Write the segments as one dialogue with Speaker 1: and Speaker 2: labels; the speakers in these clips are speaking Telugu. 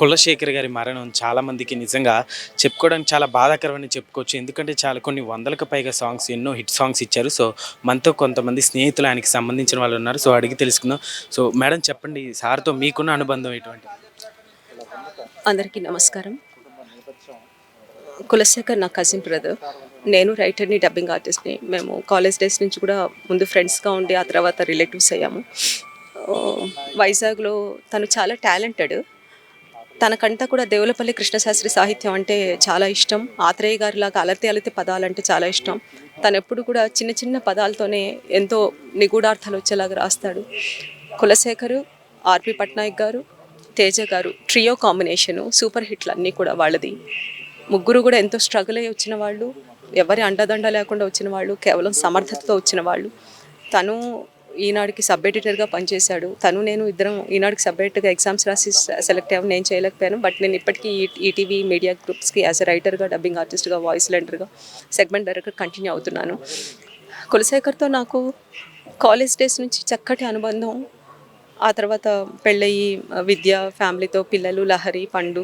Speaker 1: కులశేఖర్ గారి మరణం చాలా మందికి నిజంగా చెప్పుకోవడానికి చాలా బాధాకరమని చెప్పుకోవచ్చు. ఎందుకంటే చాలా కొన్ని వందలకు పైగా సాంగ్స్ ఎన్నో హిట్ సాంగ్స్ ఇచ్చారు. సో మనతో కొంతమంది స్నేహితులు ఆయనకి సంబంధించిన వాళ్ళు ఉన్నారు. సో అడిగి తెలుసుకుందాం. సో మేడం చెప్పండి సార్తో మీకున్న అనుబంధం ఎటువంటి
Speaker 2: అందరికీ నమస్కారం. కులశేఖర్ నా కజిన్ బ్రదర్ నేను రైటర్ని డబ్బింగ్ ఆర్టిస్ట్ని మేము కాలేజ్ డేస్ నుంచి కూడా ముందు ఫ్రెండ్స్గా ఉండి ఆ తర్వాత రిలేటివ్స్ అయ్యాము. వైజాగ్లో తను చాలా టాలెంటెడ్ తనకంతా కూడా దేవులపల్లి కృష్ణశాస్త్రి సాహిత్యం అంటే చాలా ఇష్టం. ఆత్రేయ గారిలాగా అలతి అలతి పదాలంటే చాలా ఇష్టం. తను ఎప్పుడు కూడా చిన్న చిన్న పదాలతోనే ఎంతో నిగూఢార్థాలు వచ్చేలాగా రాస్తాడు. కులశేఖరు ఆర్పి పట్నాయక్ గారు తేజ గారు ట్రియో కాంబినేషను సూపర్ హిట్లు అన్నీ కూడా వాళ్ళది. ముగ్గురు కూడా ఎంతో స్ట్రగుల్ అయ్యి వచ్చిన వాళ్ళు ఎవరి అండదండ లేకుండా వచ్చిన వాళ్ళు కేవలం సమర్థతతో వచ్చిన వాళ్ళు. తను ఈనాడుకి సబ్ ఎడిటర్గా పనిచేశాడు. తను నేను ఇద్దరం ఈనాడుకి సబ్ ఎడిటర్గా ఎగ్జామ్స్ రాసి సెలెక్ట్ అయ్యాము నేను చేయలేకపోయాను. బట్ నేను ఇప్పటికీ ఈటీవీ మీడియా గ్రూప్స్కి యాజ్ ఎ రైటర్గా డబ్బింగ్ ఆర్టిస్ట్గా వాయిస్ లెండర్గా సెగ్మెంట్ డైరెక్టర్ కంటిన్యూ అవుతున్నాను. కులశేఖర్తో నాకు కాలేజ్ డేస్ నుంచి చక్కటి అనుబంధం. ఆ తర్వాత పెళ్ళయి విద్య ఫ్యామిలీతో పిల్లలు లహరి పండు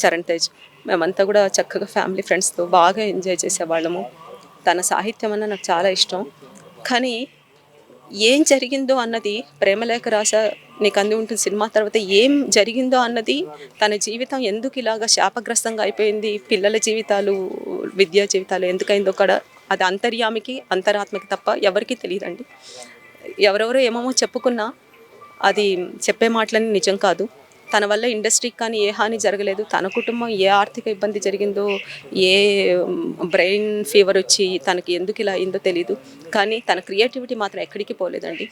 Speaker 2: చరణ్ తేజ్. మేమంతా కూడా చక్కగా ఫ్యామిలీ ఫ్రెండ్స్తో బాగా ఎంజాయ్ చేసేవాళ్ళము. తన సాహిత్యం అన్న నాకు చాలా ఇష్టం. కానీ ఏం జరిగిందో అన్నది ప్రేమలేఖ రాస నీకు అంది ఉంటుంది సినిమా తర్వాత ఏం జరిగిందో అన్నది తన జీవితం ఎందుకు ఇలాగా శాపగ్రస్తంగా అయిపోయింది? పిల్లల జీవితాలు విద్యా జీవితాలు ఎందుకైందో కూడా అది అంతర్యామికి అంతరాత్మకి తప్ప ఎవరికీ తెలియదండి. ఎవరెవరో ఏమేమో చెప్పుకున్నా అది చెప్పే మాటలని నిజం కాదు. తన వల్ల ఇండస్ట్రీకి కానీ ఏ హాని జరగలేదు. తన కుటుంబం ఏ ఆర్థిక ఇబ్బంది జరిగిందో ఏ బ్రెయిన్ ఫీవర్ వచ్చి తనకి ఎందుకు ఇలా అయిందో తెలియదు కానీ తన క్రియేటివిటీ మాత్రం ఎక్కడికి పోలేదండి.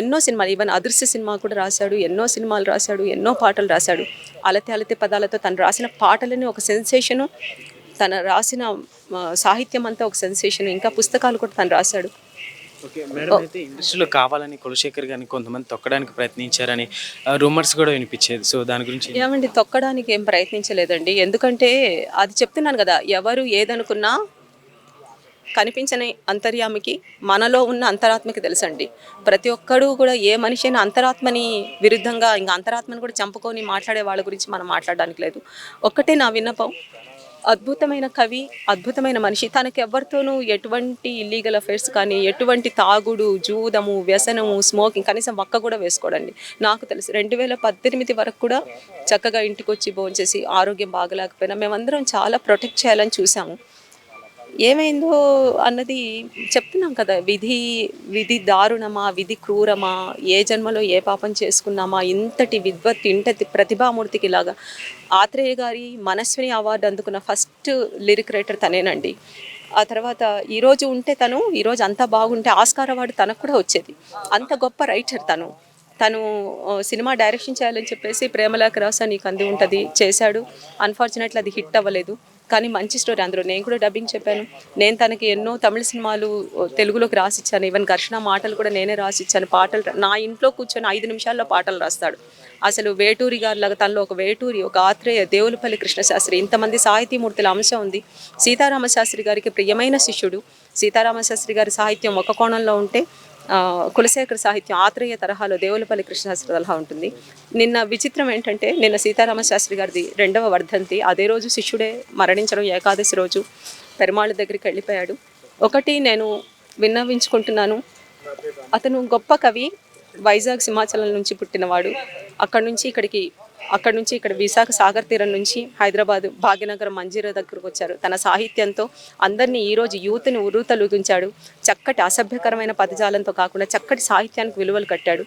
Speaker 2: ఎన్నో సినిమాలు ఈవెన్ అదృశ్య సినిమా కూడా రాశాడు ఎన్నో సినిమాలు రాశాడు ఎన్నో పాటలు రాశాడు. అలతే అలతే పదాలతో తను రాసిన పాటలని ఒక సెన్సేషను తన రాసిన సాహిత్యం అంతా ఒక సెన్సేషన్ ఇంకా పుస్తకాలు కూడా తను రాశాడు.
Speaker 1: ఇండస్ట్రీలో కావాలని కులశేఖర్ గారిని కొంతమంది తొక్కడానికి ప్రయత్నించారని రూమర్స్ కూడా వినిపించేది. సో దాని గురించి
Speaker 2: ఏమండి తొక్కడానికి ఏం ప్రయత్నించలేదండి. ఎందుకంటే అది చెప్తున్నాను కదా ఎవరు ఏదనుకున్నా కనిపించని అంతర్యామికి మనలో ఉన్న అంతరాత్మకి తెలుసండి. ప్రతి ఒక్కడు కూడా ఏ మనిషి అయినా అంతరాత్మని విరుద్ధంగా ఇంకా అంతరాత్మని కూడా చంపుకొని మాట్లాడే వాళ్ళ గురించి మనం మాట్లాడడానికి లేదు. ఒక్కటే నా విన్నపం. అద్భుతమైన కవి అద్భుతమైన మనిషి. తనకు ఎవరితోనూ ఎటువంటి ఇల్లీగల్ అఫైర్స్ కానీ ఎటువంటి తాగుడు జూదము వ్యసనము స్మోకింగ్ కనీసం వక్క కూడా వేసుకోడండి. నాకు తెలుసు. రెండు వేల పద్దెనిమిది వరకు కూడా చక్కగా ఇంటికి వచ్చి భోంచేసి ఆరోగ్యం బాగలేకపోయినా. మేమందరం చాలా ప్రొటెక్ట్ చేయాలని చూసాము. ఏమైందో అన్నది చెప్తున్నాం కదా. విధి విధి దారుణమా విధి క్రూరమా ఏ జన్మలో ఏ పాపం చేసుకున్నామా ఇంతటి విద్వత్ ఇంతటి ప్రతిభామూర్తికి ఇలాగా ఆత్రేయ గారి మనస్విని అవార్డు అందుకున్న ఫస్ట్ లిరిక్ రైటర్ తనేనండి. ఆ తర్వాత ఈరోజు ఉంటే తను ఈరోజు అంతా బాగుంటే ఆస్కార్ అవార్డు తనకు కూడా వచ్చేది. అంత గొప్ప రైటర్ తను. తను సినిమా డైరెక్షన్ చేయాలని చెప్పేసి ప్రేమలేఖ రాసా నీకు అంది ఉంటుంది చేశాడు. అన్ఫార్చునేట్లీ అది హిట్ అవ్వలేదు. కానీ మంచి స్టోరీ అందులో. నేను కూడా డబ్బింగ్ చెప్పాను. నేను తనకి ఎన్నో తమిళ సినిమాలు తెలుగులోకి రాసిచ్చాను. ఈవెన్ ఘర్షణ మాటలు కూడా నేనే రాసిచ్చాను. పాటలు నా ఇంట్లో కూర్చొని ఐదు నిమిషాల్లో పాటలు రాస్తాడు. అసలు వేటూరి గారిలాగా తనలో ఒక వేటూరి ఒక ఆత్రేయ దేవులపల్లి కృష్ణశాస్త్రి ఇంతమంది సాహితీమూర్తుల అంశం ఉంది. సీతారామశాస్త్రి గారికి ప్రియమైన శిష్యుడు. సీతారామశాస్త్రి గారి సాహిత్యం ఒక కోణంలో ఉంటే కులశేఖర సాహిత్యం ఆత్రేయ తరహాలో దేవులపల్లి కృష్ణశాస్త్రి తరహా ఉంటుంది. నిన్న విచిత్రం ఏంటంటే నిన్న సీతారామ శాస్త్రి గారిది రెండవ వర్ధంతి. అదే రోజు శిష్యుడే మరణించడం ఏకాదశి రోజు పెరుమాళ్ళ దగ్గరికి వెళ్ళిపోయాడు. ఒకటి నేను విన్నవించుకుంటున్నాను. అతను గొప్ప కవి. వైజాగ్ సింహాచలం నుంచి పుట్టినవాడు. అక్కడ నుంచి ఇక్కడికి అక్కడ నుంచి ఇక్కడ విశాఖ సాగర్ తీరం నుంచి హైదరాబాద్ భాగ్యనగరం మంజీరా దగ్గరకు వచ్చారు. తన సాహిత్యంతో అందరినీ ఈరోజు యూత్ని ఉరుతలుగించాడు చక్కటి అసభ్యకరమైన పదజాలంతో కాకుండా చక్కటి సాహిత్యానికి విలువలు కట్టాడు.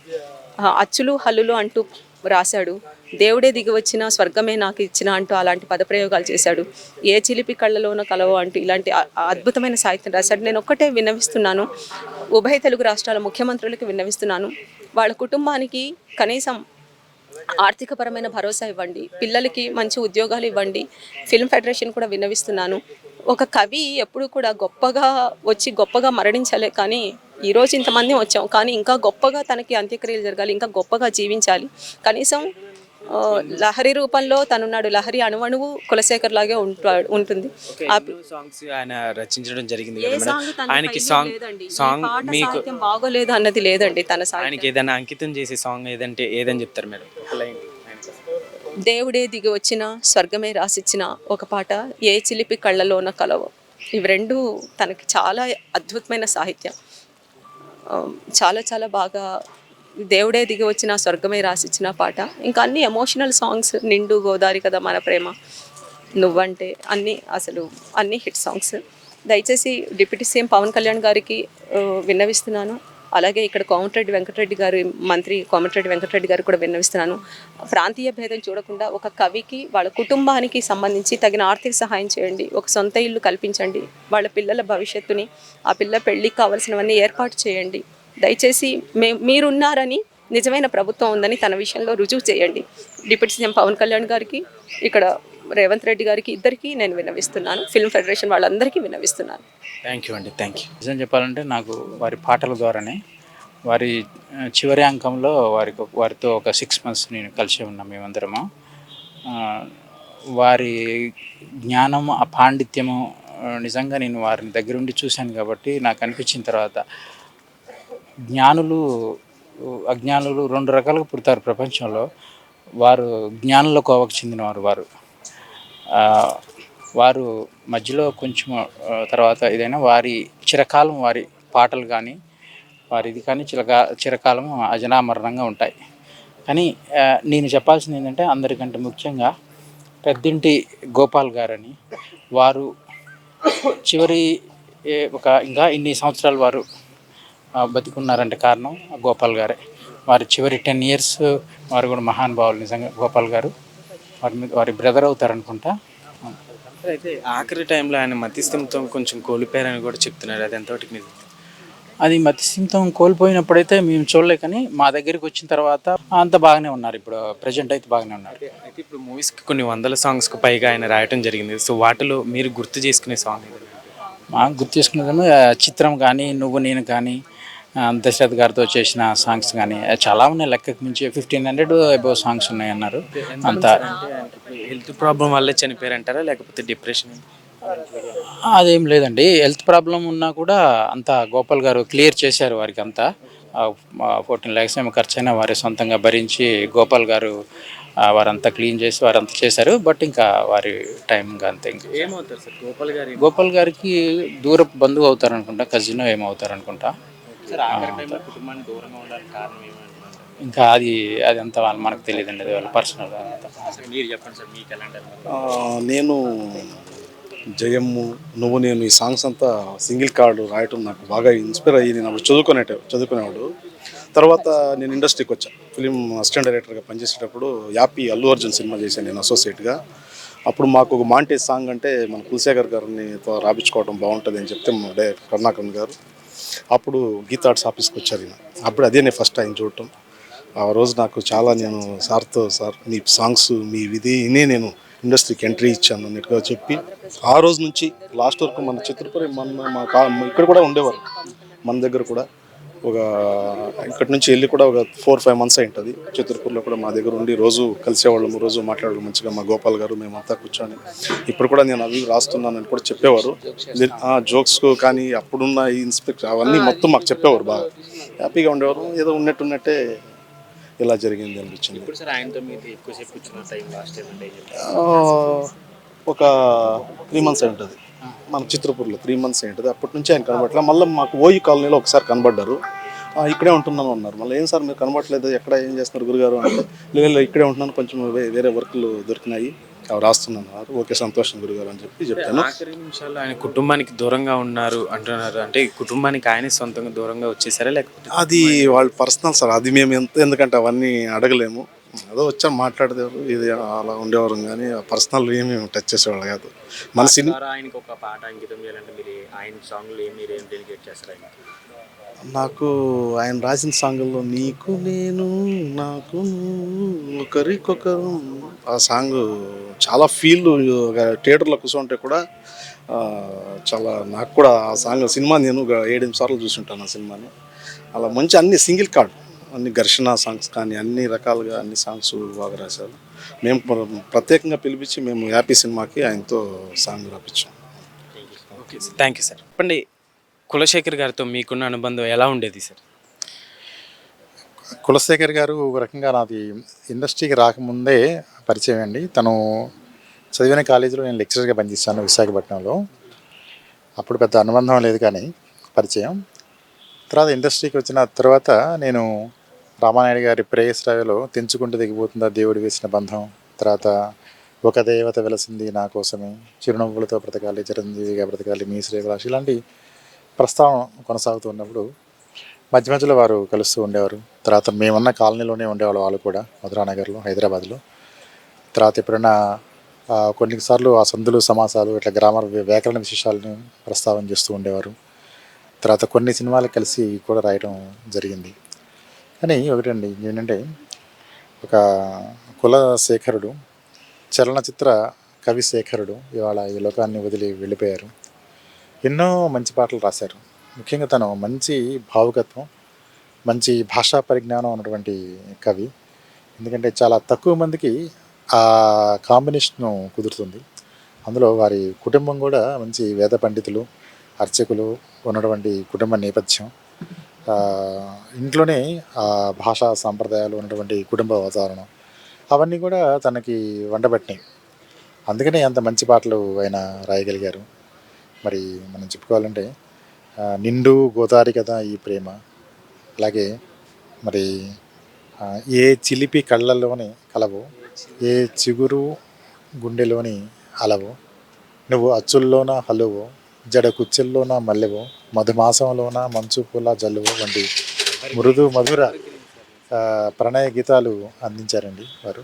Speaker 2: అచ్చులు హల్లులు అంటూ రాశాడు. దేవుడే దిగి వచ్చిన స్వర్గమే నాకు ఇచ్చిన అంటూ అలాంటి పదప్రయోగాలు చేశాడు. ఏ చిలిపి కళ్ళలోనో కలవో అంటూ ఇలాంటి అద్భుతమైన సాహిత్యం రాశాడు. నేను ఒక్కటే విన్నవిస్తున్నాను. ఉభయ తెలుగు రాష్ట్రాల ముఖ్యమంత్రులకు విన్నవిస్తున్నాను. వాళ్ళ కుటుంబానికి కనీసం ఆర్థికపరమైన భరోసా ఇవ్వండి పిల్లలకి మంచి ఉద్యోగాలు ఇవ్వండి. ఫిల్మ్ ఫెడరేషన్ కూడా విన్నవిస్తున్నాను. ఒక కవి ఎప్పుడు కూడా గొప్పగా వచ్చి గొప్పగా మరణించలే కానీ ఈరోజు ఇంతమంది వచ్చాం. కానీ ఇంకా గొప్పగా తనకి అంత్యక్రియలు జరగాలి ఇంకా గొప్పగా జీవించాలి. కనీసం లహరి రూపంలో తనున్నాడు. లహరి అణువణువు కులశేఖర్ లాగే ఉంటాడు ఉంటుంది
Speaker 1: సాంగ్స్ ఆయన రచించడం జరిగింది ఆయనకి సాంగ్ సాంగ్ మీకు
Speaker 2: బాగోలేదు అన్నది లేదండి తన
Speaker 1: ఆయనకి ఏదైనా అంకితం చేసే సాంగ్ ఏదంటే ఏదని చెప్తారు లైన్
Speaker 2: దేవుడే దిగి వచ్చిన స్వర్గమే రాసిచ్చిన ఒక పాట ఏ చిలిపి కళ్ళలోన కలవు. ఇవి రెండు తనకి చాలా అద్భుతమైన సాహిత్యం. చాలా చాలా బాగా దేవుడే దిగి వచ్చిన స్వర్గమే రాసిచ్చిన పాట. ఇంకా అన్ని ఎమోషనల్ సాంగ్స్ నిండు గోదారి కదా మన ప్రేమ. నువ్వంటే అన్ని అసలు అన్ని హిట్ సాంగ్స్ దయచేసి డిప్యూటీ సీఎం పవన్ కళ్యాణ్ గారికి విన్నవిస్తున్నాను. అలాగే ఇక్కడ కోమటిరెడ్డి వెంకటరెడ్డి గారు మంత్రి కోమటిరెడ్డి వెంకటరెడ్డి గారు కూడా విన్నవిస్తున్నాను. ప్రాంతీయ భేదం చూడకుండా ఒక కవికి వాళ్ళ కుటుంబానికి సంబంధించి తగిన ఆర్థిక సహాయం చేయండి. ఒక సొంత ఇల్లు కల్పించండి. వాళ్ళ పిల్లల భవిష్యత్తుని ఆ పిల్ల పెళ్ళికి కావాల్సినవన్నీ ఏర్పాటు చేయండి. దయచేసి మే మీరున్నారని నిజమైన ప్రభుత్వం ఉందని తన విషయంలో రుజువు చేయండి. డిప్యూటీ సీఎం పవన్ కళ్యాణ్ గారికి ఇక్కడ రేవంత్ రెడ్డి గారికి ఇద్దరికి నేను విన్నవిస్తున్నాను. ఫిల్మ్ ఫెడరేషన్ వాళ్ళందరికీ విన్నవిస్తున్నాను.
Speaker 1: థ్యాంక్ యూ అండి థ్యాంక్ యూ
Speaker 3: నిజం చెప్పాలంటే నాకు వారి పాటల ద్వారానే వారి చివరి అంకంలో వారికి వారితో ఒక సిక్స్ మంత్స్ నేను కలిసి ఉన్నాం మేమందరము. వారి జ్ఞానం ఆ పాండిత్యము నిజంగా నేను వారిని దగ్గరుండి చూశాను కాబట్టి నాకు అనిపించిన తర్వాత జ్ఞానులు అజ్ఞానులు రెండు రకాలుగా పుడతారు ప్రపంచంలో. వారు జ్ఞానుల కోవకు చెందినవారు వారు. వారు మధ్యలో కొంచెం తర్వాత ఏదైనా వారి చిరకాలం వారి పాటలు కానీ వారి ఇది కానీ చిరకా చిరకాలం అజనామరణంగా ఉంటాయి. కానీ నేను చెప్పాల్సింది ఏంటంటే అందరికంటే ముఖ్యంగా పెద్దింటి గోపాల్ గారని వారు చివరి ఒక ఇంకా ఇన్ని సంవత్సరాలు వారు బతికున్నారంటే కారణం గోపాల్ గారే. వారి చివరి టెన్ ఇయర్స్ వారు కూడా మహానుభావులు నిజంగా గోపాల్ గారు. వారి మీద వారి బ్రదర్ అవుతారనుకుంటా.
Speaker 1: అయితే ఆఖరి టైంలో ఆయన మతిస్థిమితం కొంచెం కోల్పోయారని కూడా చెప్తున్నారు. అది ఎంతవరకు నిజం?
Speaker 3: అది మతిస్థిమితం కోల్పోయినప్పుడైతే మేము చూడలే కానీ మా దగ్గరికి వచ్చిన తర్వాత అంత బాగానే ఉన్నారు. ఇప్పుడు ప్రజెంట్ అయితే బాగానే ఉన్నారు.
Speaker 1: అయితే ఇప్పుడు మూవీస్కి కొన్ని వందల సాంగ్స్కి పైగా ఆయన రాయటం జరిగింది. సో వాటిలో మీరు గుర్తు చేసుకునే సాంగ్?
Speaker 3: మాకు గుర్తు చేసుకున్నదేమో ఆ, చిత్రం కానీ నువ్వు నేను కానీ దశరథ్ గారితో చేసిన సాంగ్స్ కానీ చాలా ఉన్నాయి. లెక్కకు మించి ఫిఫ్టీన్ హండ్రెడ్ అబౌవ్ సాంగ్స్ ఉన్నాయి అన్నారు అంత
Speaker 1: హెల్త్ ప్రాబ్లం వల్లే చనిపోయారంటారా? లేకపోతే డిప్రెషన్?
Speaker 3: అదేం లేదండి. హెల్త్ ప్రాబ్లం ఉన్నా కూడా అంతా గోపాల్ గారు క్లియర్ చేశారు వారికి అంతా. ఫోర్టీన్ ల్యాక్స్ ఏమో ఖర్చు అయినా వారి సొంతంగా భరించి గోపాల్ గారు వారంతా క్లీన్ చేసి వారంతా చేశారు. బట్ ఇంకా వారి టైం అంతే ఇంకా.
Speaker 1: ఏమవుతారు సార్? గోపాల్ గారి
Speaker 3: గోపాల్ గారికి దూర బంధువు అవుతారు అనుకుంటా కజిన్ ఏమవుతారు అనుకుంటా ఇంకా అది అది అంతా వాళ్ళ మనకు తెలియదండి అది వాళ్ళ పర్సనల్ అంతా.
Speaker 1: సార్ మీరు చెప్పండి సార్ మీకు ఎలాంటి అనుభవం?
Speaker 4: ఆ, నేను జయమ్ము నువ్వు నేను ఈ సాంగ్స్ అంతా సింగిల్ కార్డు రాయటం నాకు బాగా ఇన్స్పైర్ అయ్యి నేను అప్పుడు చదువుకునే చదువుకునేవాడు. తర్వాత నేను ఇండస్ట్రీకి వచ్చాను ఫిలిం అసిస్టెంట్ డైరెక్టర్గా పనిచేసేటప్పుడు యాపీ అల్లు అర్జున్ సినిమా చేశాను నేను అసోసియేట్గా అప్పుడు మాకు ఒక మాంటేజ్ సాంగ్ అంటే మన కులశేఖర్ గారిని తో రాపించుకోవడం బాగుంటుంది అని చెప్తే మా డైరెక్టర్ కరుణాకరన్ గారు. అప్పుడు గీతా ఆర్ట్స్ ఆఫీస్కి వచ్చారు ఈయన. అప్పుడు అదే నేను ఫస్ట్ ఆయన చూడటం. ఆ రోజు నాకు చాలా నేను సార్తో సార్ మీ సాంగ్స్ మీ ఇది ఇనే నేను ఇండస్ట్రీకి ఎంట్రీ ఇచ్చాను అన్నట్టుగా చెప్పి ఆ రోజు నుంచి లాస్ట్ వరకు మన చిత్రపురి మన మా కా ఇక్కడ కూడా ఉండేవారు. మన దగ్గర కూడా. ఒక ఇక్కడ నుంచి వెళ్ళి కూడా ఒక ఫోర్ ఫైవ్ మంత్స్ అయి ఉంటుంది చిత్రపూర్లో కూడా మా దగ్గర ఉండి రోజు కలిసేవాళ్ళము రోజు మాట్లాడడం మంచిగా. మా గోపాల్ గారు మేమంతా కూర్చొని. ఇప్పుడు కూడా నేను అవి రాస్తున్నానని కూడా చెప్పేవారు. జోక్స్ కానీ అప్పుడున్న ఈ ఇన్స్పెక్టర్ అవన్నీ మొత్తం మాకు చెప్పేవారు బాగా. హ్యాపీగా ఉండేవారు. ఏదో ఉన్నట్టున్నట్టే ఇలా జరిగింది అనిపించింది. ఒక త్రీ మంత్స్ అయి ఉంటుంది మన చిత్రపూర్లో త్రీ మంత్స్ ఉంటుంది అప్పటి నుంచి ఆయన కనబడట్లే. మళ్ళీ మాకు ఓయి కాలనీలో ఒకసారి కనబడ్డారు. ఇక్కడే ఉంటున్నాను అన్నారు. మళ్ళీ ఏం సార్ మీరు కనబడట్లేదు ఎక్కడ ఏం చేస్తున్నారు గురుగారు అంటే లేదు ఇక్కడే ఉంటున్నాను కొంచెం వేరే వర్క్లు దొరికినాయి. అవి రాస్తున్నాను ఓకే సంతోషం గురుగారు అని చెప్పి
Speaker 1: ఆఖరి నిమిషాల్లో ఆయన కుటుంబానికి దూరంగా ఉన్నారు అంటున్నారు. అంటే కుటుంబానికి ఆయనే సొంతంగా దూరంగా వచ్చేసారా లేకపోతే
Speaker 4: అది వాళ్ళ పర్సనల్ సార్ అది మేము ఎంత ఎందుకంటే అవన్నీ అడగలేము. ఏదో వచ్చాం మాట్లాడేవారు. ఇది అలా ఉండేవారు కానీ పర్సనల్ ఏమి టచ్ చేసేవాళ్ళు కాదు. మన సినిమా
Speaker 1: ఆయనకి ఒక పాట అంకితం చేయాలంటే మీరు ఆయన సాంగ్లు ఏం మీరు ఏం డెలిగేట్ చేస్తారు ఆయన
Speaker 4: నాకు ఆయన రాసిన సాంగుల్లో నీకు నేను నాకు ఒకరికొకరు ఆ సాంగ్ చాలా ఫీల్ థియేటర్లో కూర్చుంటే కూడా చాలా నాకు కూడా ఆ సాంగ్ సినిమా నేను ఏడెనిమిది సార్లు చూసుంటాను ఆ సినిమాని. అలా మంచి అన్ని సింగిల్ కార్డ్. అన్ని ఘర్షణ సాంగ్స్ కానీ అన్ని రకాలుగా అన్ని సాంగ్స్ బాగా రాశారు. మేము ప్ర- ప్రత్యేకంగా పిలిపించి మేము హ్యాపీ సినిమాకి ఆయనతో song రాపించాం.
Speaker 1: Okay sir. Thank you sir. చెప్పండి కులశేఖర్ గారితో మీకున్న అనుబంధం ఎలా ఉండేది సార్?
Speaker 5: కులశేఖర్ గారు ఒక రకంగా నాది ఇండస్ట్రీకి రాకముందే పరిచయం అండి. తను చదివిన కాలేజీలో నేను లెక్చరర్గా పనిచేశాను విశాఖపట్నంలో. అప్పుడు పెద్ద అనుబంధం లేదు కానీ పరిచయం. తర్వాత ఇండస్ట్రీకి వచ్చిన తర్వాత నేను రామానాయుడు గారి ప్రేయస్ రాయలో తెంచుకుంటూ దిగిపోతుందా దేవుడు వేసిన బంధం? తర్వాత ఒక దేవత వెలసింది నా కోసమే. చిరునవ్వులతో బ్రతకాలి చిరంజీవిగా బ్రతకాలి మీ శ్రీవిలాష్ ఇలాంటి ప్రస్తావన కొనసాగుతూ ఉన్నప్పుడు మధ్య మధ్యలో వారు కలుస్తూ ఉండేవారు. తర్వాత మేమున్న కాలనీలోనే ఉండేవాళ్ళు వాళ్ళు కూడా మధురానగర్లో హైదరాబాద్లో. తర్వాత ఎప్పుడైనా కొన్నిసార్లు ఆ సందులు సమాసాలు ఇట్లా గ్రామర్ వ్యాకరణ విశేషాలను ప్రస్తావన చేస్తూ ఉండేవారు. తర్వాత కొన్ని సినిమాలు కలిసి కూడా రాయడం జరిగింది. కానీ ఒకటండి. ఏంటంటే ఒక కుల శేఖరుడు చలనచిత్ర కవి శేఖరుడు ఇవాళ ఈ లోకాన్ని వదిలి వెళ్ళిపోయారు. ఎన్నో మంచి పాటలు రాశారు. ముఖ్యంగా తను మంచి భావుకత్వం మంచి భాషా పరిజ్ఞానం ఉన్నటువంటి కవి. ఎందుకంటే చాలా తక్కువ మందికి ఆ కాంబినేషను కుదురుతుంది. అందులో వారి కుటుంబం కూడా మంచి వేద పండితులు అర్చకులు ఉన్నటువంటి కుటుంబ నేపథ్యం. ఇంట్లోనే ఆ భాషా సాంప్రదాయాలు ఉన్నటువంటి కుటుంబ వాతావరణం అవన్నీ కూడా తనకి వండబెట్టినాయి అందుకనే అంత మంచి పాటలు ఆయన రాయగలిగారు. మరి మనం చెప్పుకోవాలంటే నిండు గోదారి కదా ఈ ప్రేమ. అలాగే మరి ఏ చిలిపి కళ్ళల్లోని కలవు ఏ చిగురు గుండెలోని అలవు నువ్వు అచ్చుల్లోన హలువు జడ కుచ్చెల్లోన మల్లెవో మధుమాసంలోన మంచు పూల జల్లువో వంటి మృదు మధుర ప్రణయ గీతాలు అందించారండి వారు.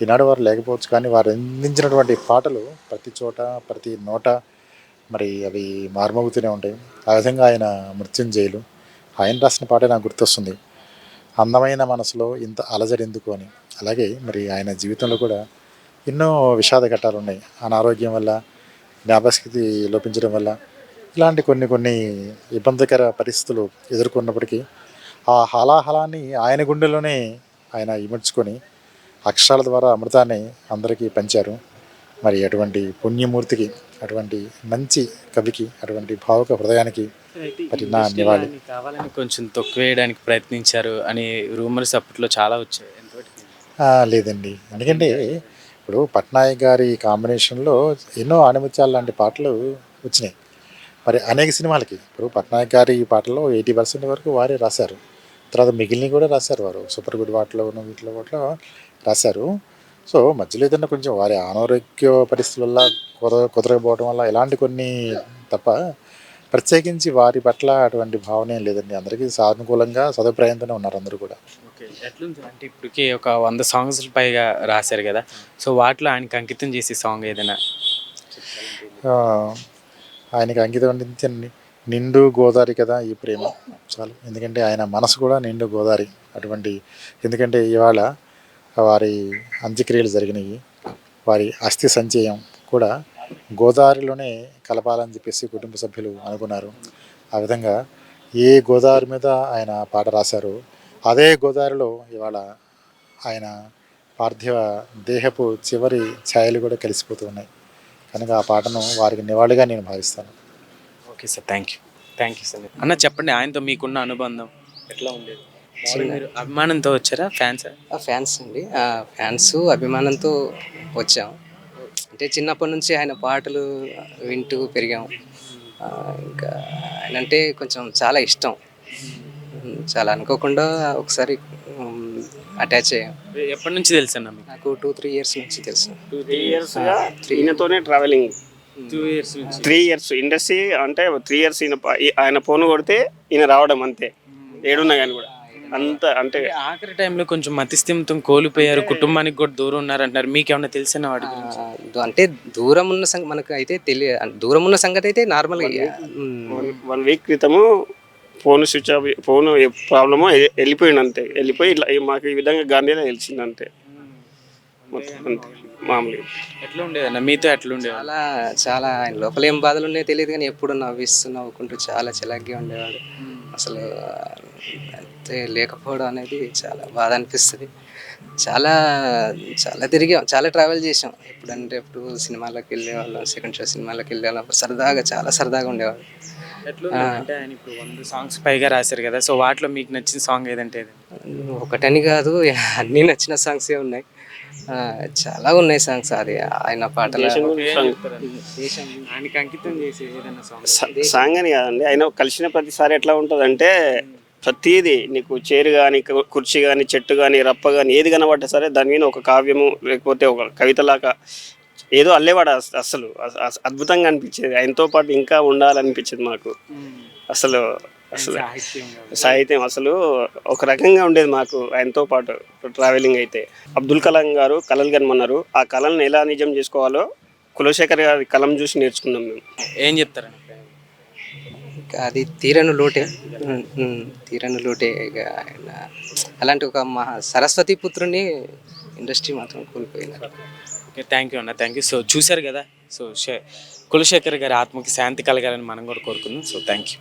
Speaker 5: ఈనాడు వారు లేకపోవచ్చు కానీ వారు అందించినటువంటి పాటలు ప్రతి చోట ప్రతి నోట మరి అవి మార్మోగుతూనే ఉంటాయి. ఆ విధంగా ఆయన మృత్యుంజయులు. ఆయన రాసిన పాట నాకు గుర్తొస్తుంది. అందమైన మనసులో ఇంత అలజడెందుకు అని. అలాగే మరి ఆయన జీవితంలో కూడా ఎన్నో విషాద ఘట్టాలు ఉన్నాయి. అనారోగ్యం వల్ల జ్ఞాపకశక్తి లోపించడం వల్ల ఇలాంటి కొన్ని కొన్ని ఇబ్బందికర పరిస్థితులు ఎదుర్కొన్నప్పటికీ ఆ హలాహలాన్ని ఆయన గుండెలోనే ఆయన ఇమర్చుకొని అక్షరాల ద్వారా అమృతాన్ని అందరికీ పంచారు. మరి అటువంటి పుణ్యమూర్తికి అటువంటి మంచి కవికి అటువంటి భావుక హృదయానికి మరి నా నివాళి.
Speaker 1: కావాలని కొంచెం తొక్కువేయడానికి ప్రయత్నించారు అని రూమర్స్ అప్పట్లో చాలా వచ్చాయి.
Speaker 5: లేదండి. ఎందుకంటే ఇప్పుడు పట్నాయక్ గారి కాంబినేషన్లో ఎన్నో ఆణిముత్యాలు లాంటి పాటలు వచ్చినాయి. మరి అనేక సినిమాలకి ఇప్పుడు పట్నాయక్ గారి పాటల్లో ఎయిటీ పర్సెంట్ వరకు వారే రాశారు. తర్వాత మిగిలినవి కూడా రాశారు వారు. సూపర్ గుడ్ వాటిలో ఉన్న వీటిలో వాటిలో రాశారు. సో మధ్యలో ఏదైనా కొంచెం వారి అనారోగ్య పరిస్థితుల వల్ల కుదర కుదరకపోవడం వల్ల ఇలాంటి కొన్ని తప్ప ప్రత్యేకించి వారి పట్ల అటువంటి భావన ఏం లేదండి. అందరికీ సానుకూలంగా సదుప్రాయంతోనే ఉన్నారు అందరూ కూడా.
Speaker 1: అంటే ఇప్పటికి ఒక వంద సాంగ్స్ పైగా రాశారు కదా. సో వాటిలో ఆయనకి అంకితం చేసే సాంగ్ ఏదైనా?
Speaker 5: ఆయనకి అంకితం అందించండి నిండు గోదావరి కదా ఈ ప్రేమ. చాలు. ఎందుకంటే ఆయన మనసు కూడా నిండు గోదావరి అటువంటి. ఎందుకంటే ఇవాళ వారి అంత్యక్రియలు జరిగినాయి వారి అస్థి సంచయం కూడా గోదావరిలోనే కలపాలని చెప్పేసి కుటుంబ సభ్యులు అనుకున్నారు. ఆ విధంగా ఏ గోదావరి మీద ఆయన పాట రాశారో అదే గోదావరిలో ఇవాళ ఆయన పార్థివ దేహపు చివరి ఛాయలు కూడా కలిసిపోతూ ఉన్నాయి. కనుక ఆ పాటను వారికి నివాళిగా నేను భావిస్తాను.
Speaker 1: Okay sir thank you. Thank you sir. అన్న చెప్పండి ఆయనతో మీకున్న అనుబంధం ఎట్లా ఉండేది? మీరు అభిమానంతో వచ్చారా ఫ్యాన్స్?
Speaker 6: ఆ ఫ్యాన్స్ అండి. ఆ ఫ్యాన్స్ అభిమానంతో వచ్చాం. అంటే చిన్నప్పటి నుంచి ఆయన పాటలు వింటూ పెరిగాం ఆ, ఇంకా ఆయన అంటే కొంచెం చాలా ఇష్టం. చాలా అనుకోకుండా ఒకసారి అటాచ్ అయ్యాం.
Speaker 1: ఎప్పటి నుంచి తెలుసు అన్న
Speaker 6: నాకు టూ త్రీ ఇయర్స్ నుంచి తెలుసు.
Speaker 7: త్రీ ఇయర్స్ ఈయనతోనే ట్రావెలింగ్
Speaker 1: టూ ఇయర్స్ నుంచి.
Speaker 7: త్రీ ఇయర్స్ ఇండస్ట్రీ అంటే త్రీ ఇయర్స్ ఈయన ఆయన ఫోన్ కొడితే ఈయన రావడం అంతే. ఏడున్నా కానీ కూడా. అంత అంటే
Speaker 1: ఆఖరి టైంలో కొంచెం మతిస్థిమితం కోల్పోయారు కుటుంబానికి కూడా దూరం ఉన్నారు అంటారు మీకు ఏమన్నా తెలిసిన వాడి గురించి
Speaker 6: అంటే దూరం ఉన్న సంగ మనకు అయితే తెలియ దూరం ఉన్న సంగతి అయితే నార్మల్గా
Speaker 7: వన్ వీక్ క్రితము phone switch off phone problem వెళ్ళిపోయింది అంతే వెళ్ళిపోయి ఇట్లా మాకు ఈ విధంగా గాంధీలో తెలిసింది అంతే మొత్తం అంతే మామూలుగా.
Speaker 1: ఎట్లా ఉండేది అన్న మీతో ఎట్లా ఉండేది
Speaker 6: చాలా చాలా ఆయన లోపల ఏం బాధలు ఉన్నాయో తెలియదు కానీ ఎప్పుడు నవ్విస్తూ నవ్వుకుంటూ చాలా చిలాగ్గా ఉండేవాడు. అసలు అంతే లేకపోవడం అనేది చాలా బాధ అనిపిస్తుంది. చాలా చాలా తిరిగాం చాలా ట్రావెల్ చేసాం ఎప్పుడంటే ఎప్పుడు సినిమాలకు వెళ్ళేవాళ్ళం సెకండ్ షో సినిమాలకు వెళ్ళేవాళ్ళం సరదాగా చాలా సరదాగా
Speaker 1: ఉంది? అంటే ఆయన ఇప్పుడు వంద సాంగ్స్ పైగా రాశారు కదా సో వాటిలో మీకు నచ్చిన సాంగ్ ఏదంటే ఏది?
Speaker 6: ఒకటని కాదు అన్నీ నచ్చిన సాంగ్సే ఉన్నాయి. చాలా ఉన్నాయి సాంగ్స్ అది ఆయన పాటలు.
Speaker 7: సాంగ్. అని కాదండి. ఆయన కలిసిన ప్రతిసారి ఎట్లా ఉంటుంది అంటే ప్రతిదీ నీకు చేరు కానీ కుర్చీ కానీ చెట్టు కానీ రప్ప కానీ ఏది కనబడ్డా సరే దాని మీద ఒక కావ్యము లేకపోతే ఒక కవితలాగా ఏదో అల్లేవాడు అస- అసలు అస- అస- అద్భుతంగా అనిపించేది. ఆయనతో పాటు ఇంకా ఉండాలనిపించేది మాకు. అసలు అసలు సాహిత్యం అసలు ఒక రకంగా ఉండేది మాకు ఆయనతో పాటు ట్రావెలింగ్ అయితే. అబ్దుల్ కలాం గారు కళలు కనమన్నారు. ఆ కళలను ఎలా నిజం చేసుకోవాలో కులశేఖర్ గారి కలం చూసి నేర్చుకున్నాం మేము.
Speaker 1: ఏం చెప్తారండి?
Speaker 6: ఇంకా అది తీరను లోటే. తీరను లోటే ఇక ఆయన. అలాంటి ఒక మహా సరస్వతి పుత్రుని ఇండస్ట్రీ మాత్రం కోల్పోయినారు.
Speaker 1: ఓకే థ్యాంక్ యూ అన్న థ్యాంక్ యూ సో చూశారు కదా? సో కులశేఖర్ గారి ఆత్మకి శాంతి కలగాలని మనం కూడా కోరుకుందాం. So thank you